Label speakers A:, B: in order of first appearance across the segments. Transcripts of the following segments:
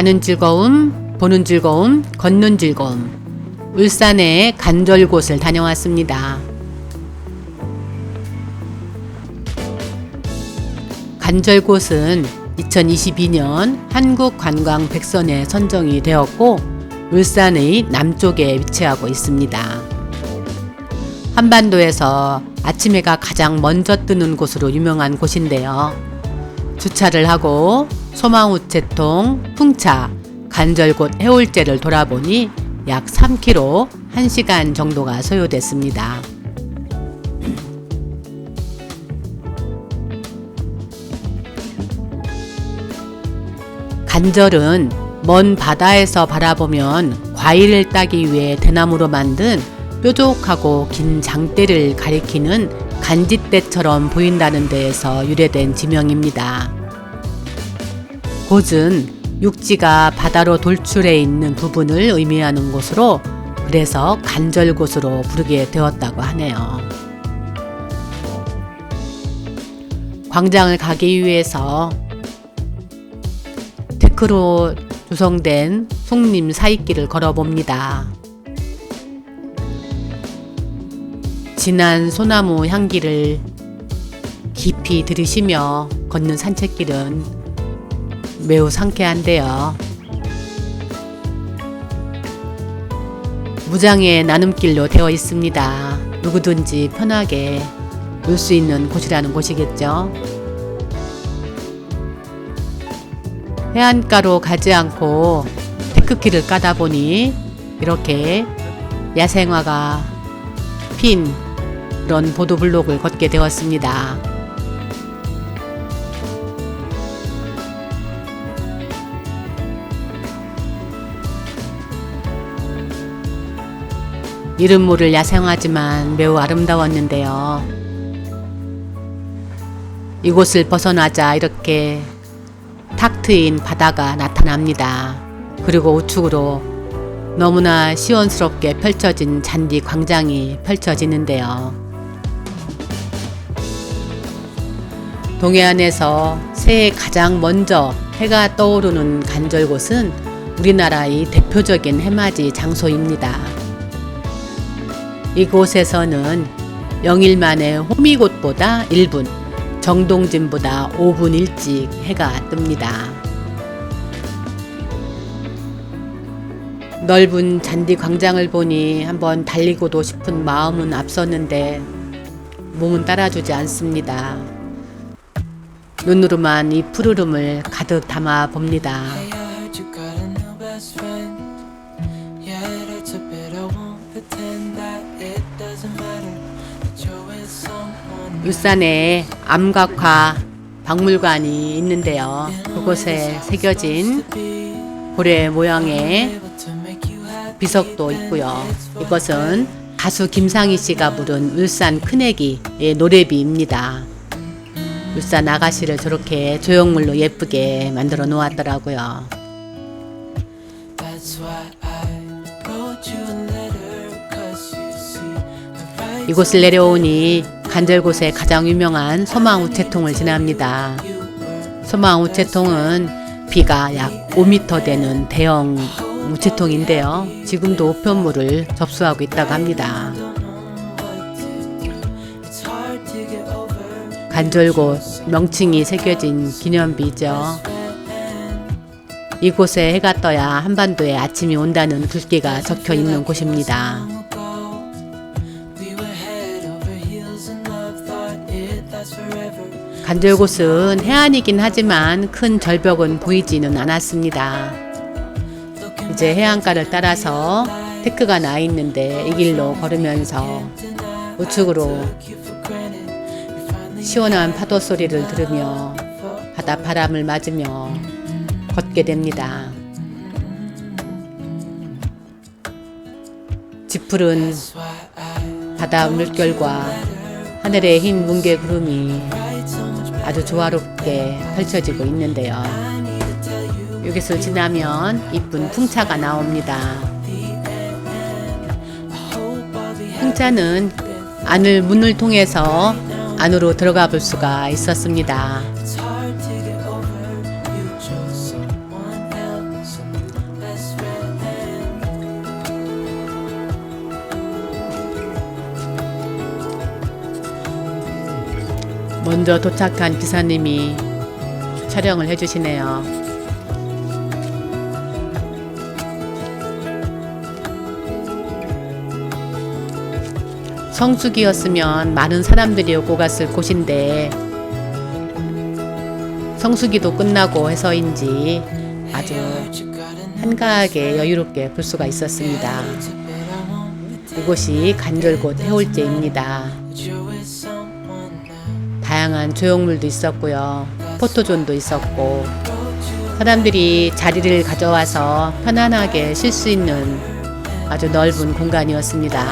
A: 가는 즐거움, 보는 즐거움, 걷는 즐거움. 울산의 간절곶을 다녀왔습니다. 간절곶은 2022년 한국관광 백선에 선정이 되었고 울산의 남쪽에 위치하고 있습니다. 한반도에서 아침 해가 가장 먼저 뜨는 곳으로 유명한 곳인데요. 주차를 하고 소망우체통, 풍차, 간절곶 해올제를 돌아보니 약 3km 1시간 정도가 소요됐습니다. 간절은 먼 바다에서 바라보면 과일을 따기 위해 대나무로 만든 뾰족하고 긴 장대를 가리키는 간짓대처럼 보인다는 데에서 유래된 지명입니다. 곳은 육지가 바다로 돌출해 있는 부분을 의미하는 곳으로 그래서 간절곶으로 부르게 되었다고 하네요. 광장을 가기 위해서 데크로 조성된 송림 사이길을 걸어봅니다. 진한 소나무 향기를 깊이 들이쉬며 걷는 산책길은 매우 상쾌한데요. 무장의 나눔길로 되어 있습니다. 누구든지 편하게 놀 수 있는 곳이라는 곳이겠죠. 해안가로 가지 않고 데크길을 까다 보니 이렇게 야생화가 핀 그런 보도블록을 걷게 되었습니다. 이름 모를 야생화지만 매우 아름다웠는데요. 이곳을 벗어나자 이렇게 탁 트인 바다가 나타납니다. 그리고 우측으로 너무나 시원스럽게 펼쳐진 잔디 광장이 펼쳐지는데요. 동해안에서 새해 가장 먼저 해가 떠오르는 간절곶은 우리나라의 대표적인 해맞이 장소입니다. 이곳에서는 영일 만에 호미곶보다 1분, 정동진보다 5분 일찍 해가 뜹니다. 넓은 잔디 광장을 보니 한번 달리고도 싶은 마음은 앞섰는데 몸은 따라주지 않습니다. 눈으로만 이 푸르름을 가득 담아 봅니다. 울산에 암각화 박물관이 있는데요. 그곳에 새겨진 고래 모양의. 비석도 있고요. 이것은 가수 김상희 씨가 부른 울산 큰애기의 노래비입니다. 울산 아가씨를 저렇게 조형물로 예쁘게 만들어 놓았더라고요. 이곳을 내려오니 간절곶의 가장 유명한 소망 우체통을 지납니다. 소망 우체통은 비가 약 5m 되는 대형 우체통인데요. 지금도 우편물을 접수하고 있다고 합니다. 간절곶 명칭이 새겨진 기념비죠. 이곳에 해가 떠야 한반도에 아침이 온다는 글귀가 적혀 있는 곳입니다. 간절곶은 해안이긴 하지만 큰 절벽은 보이지는 않았습니다. 이제 해안가를 따라서 테크가 나 있는데 이 길로 걸으면서 우측으로 시원한 파도 소리를 들으며 바다 바람을 맞으며 걷게 됩니다.
B: I
A: 바다 물결과 하늘의 흰 뭉게 구름이. 아주 조화롭게 펼쳐지고 있는데요. 여기서 지나면 이쁜 풍차가 나옵니다. 풍차는 안을 문을 통해서 안으로 들어가 볼 수가 있었습니다. 먼저 도착한 기사님이 촬영을 해주시네요. 성수기였으면 많은 사람들이 오고 갔을 곳인데 성수기도 끝나고 해서인지 아주 한가하게 여유롭게 볼 수가 있었습니다. 이곳이 간절곶 해올제입니다. 다양한 조형물도 있었고요. 포토존도 있었고 사람들이 자리를 가져와서 편안하게 쉴 수 있는 아주 넓은 공간이었습니다.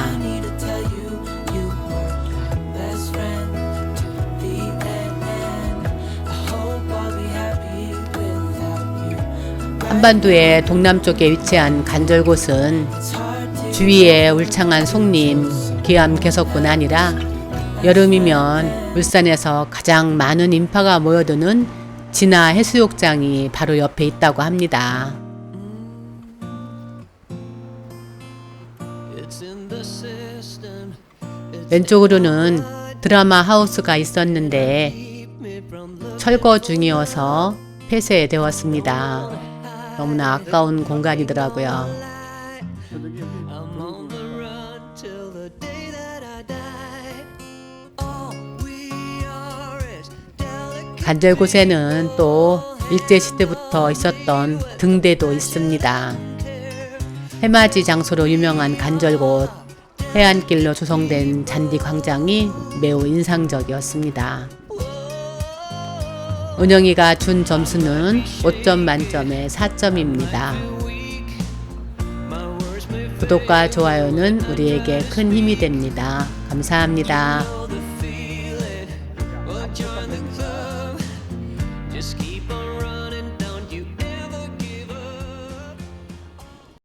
A: 한반도의 동남쪽에 위치한 간절곶은 주위에 울창한 송림, 기암 개석뿐 아니라 여름이면 울산에서 가장 많은 인파가 모여드는 진화 해수욕장이 바로 옆에 있다고 합니다. 왼쪽으로는 드라마 하우스가 있었는데 철거 중이어서 폐쇄되었습니다. 너무나 아까운 공간이더라고요. 간절곶에는 또 일제시대부터 있었던 등대도 있습니다. 해맞이 장소로 유명한 간절곶 해안길로 조성된 잔디 광장이 매우 인상적이었습니다. 은영이가 준 점수는 5점 만점에 4점입니다. 구독과 좋아요는 우리에게 큰 힘이 됩니다. 감사합니다.